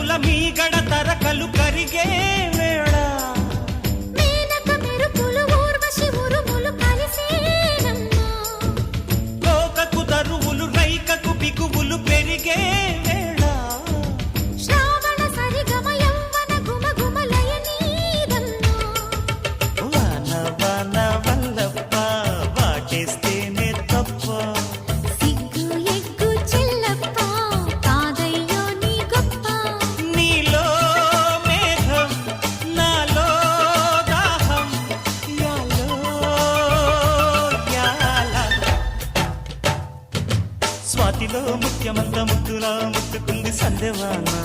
పెదవుల మీగడ తరకలు కరిగే వేళ. కోకకు దరువులు రైకకు బిగువులు పెరిగే వేళ. వాన వాన వల్లప్ప వాటేస్తేనే తప్ప. స్వాతిలో ముఖ్యమంత ముద్దులా ముట్టుకుంది సందేవానా